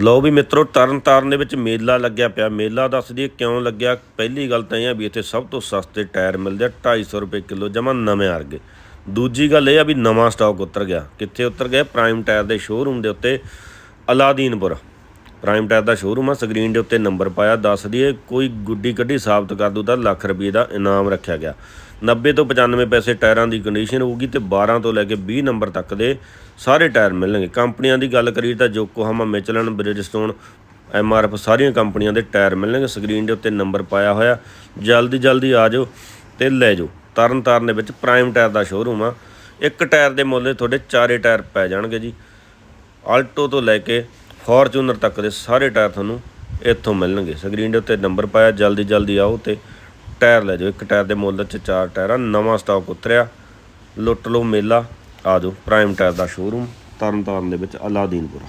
ਲਓ ਵੀ ਮਿੱਤਰੋ ਤਰਨ ਤਾਰਨ ਦੇ ਵਿੱਚ ਮੇਲਾ ਲੱਗਿਆ ਪਿਆ। ਮੇਲਾ ਦੱਸ ਦਈਏ ਕਿਉਂ ਲੱਗਿਆ? ਪਹਿਲੀ ਗੱਲ ਤਾਂ ਇਹ ਆ ਵੀ ਇੱਥੇ ਸਭ ਤੋਂ ਸਸਤੇ ਟਾਇਰ ਮਿਲਦੇ ਆ 250 ਰੁਪਏ ਕਿਲੋ ਜਮਾ ਨਵੇਂ ਵਰਗੇ। ਦੂਜੀ ਗੱਲ ਇਹ ਆ ਵੀ ਨਵਾਂ ਸਟਾਕ ਉਤਰ ਗਿਆ। ਕਿੱਥੇ ਉਤਰ ਗਿਆ? ਪ੍ਰਾਈਮ ਟਾਇਰ ਦੇ ਸ਼ੋਰੂਮ ਦੇ ਉੱਤੇ, ਅਲਾਦੀਨਪੁਰ। ਪ੍ਰਾਈਮ ਟਾਇਰ ਦਾ ਸ਼ੋਰੂਮ ਆ ਸਕਰੀਨ ਦੇ ਉੱਤੇ ਨੰਬਰ ਪਾਇਆ, ਦੱਸ ਦਈਏ, ਕੋਈ ਗੁੱਡੀ ਕੱਢੀ ਸਾਬਤ ਕਰ ਦੂ ਤਾਂ ਲੱਖ ਰੁਪਏ ਦਾ ਇਨਾਮ ਰੱਖਿਆ ਗਿਆ। 90 ਤੋਂ 95 ਪੈਸੇ ਟਾਇਰਾਂ ਦੀ ਕੰਡੀਸ਼ਨ ਹੋਊਗੀ ਤੇ 12 ਤੋਂ ਲੈ ਕੇ 20 ਨੰਬਰ ਤੱਕ ਦੇ ਸਾਰੇ ਟਾਇਰ ਮਿਲਣਗੇ। ਕੰਪਨੀਆਂ ਦੀ ਗੱਲ ਕਰੀਏ ਤਾਂ ਯੋਕੋਹਾਮਾ, ਮਿਚਲਨ ਬ੍ਰਿਜਸਟੋਨ ਐਮਆਰਐਫ ਸਾਰੀਆਂ ਕੰਪਨੀਆਂ ਦੇ ਟਾਇਰ ਮਿਲਣਗੇ। ਸਕਰੀਨ ਦੇ ਉੱਤੇ ਨੰਬਰ ਪਾਇਆ ਹੋਇਆ। ਜਲਦੀ ਜਲਦੀ ਆ ਜਾਓ ਤੇ ਲੈ ਜਾਓ। ਤਰਨ ਤਾਰਨ ਦੇ ਵਿੱਚ ਪ੍ਰਾਈਮ ਟਾਇਰ ਦਾ ਸ਼ੋਰੂਮ ਆ। ਇੱਕ ਟਾਇਰ ਦੇ ਮੁੱਲ ਤੁਹਾਡੇ ਚਾਰੇ ਟਾਇਰ ਪੈ ਜਾਣਗੇ ਜੀ। ਆਲਟੋ ਤੋਂ ਲੈ ਕੇ ਫੋਰਚੂਨਰ ਤੱਕ ਦੇ ਸਾਰੇ ਟਾਇਰ ਤੁਹਾਨੂੰ ਇੱਥੋਂ ਮਿਲਣਗੇ। ਸਕਰੀਨ ਦੇ ਉੱਤੇ ਨੰਬਰ ਪਾਇਆ, ਜਲਦੀ ਜਲਦੀ ਆਓ ਤੇ ਟਾਇਰ ਲੈ ਜਾਓ। ਇੱਕ ਟਾਇਰ ਦੇ ਮੁੱਲ 'ਚ ਚਾਰ ਟਾਇਰਾਂ, ਨਵਾਂ ਸਟਾਕ ਉਤਰਿਆ। ਲੁੱਟ ਲਓ ਮੇਲਾ, ਆ ਜਾਓ। ਪ੍ਰਾਈਮ ਟਾਇਰ ਦਾ ਸ਼ੋਰੂਮ ਤਰਨਤਾਰਨ ਦੇ ਵਿੱਚ ਅਲਾਦੀਨਪੁਰਾ।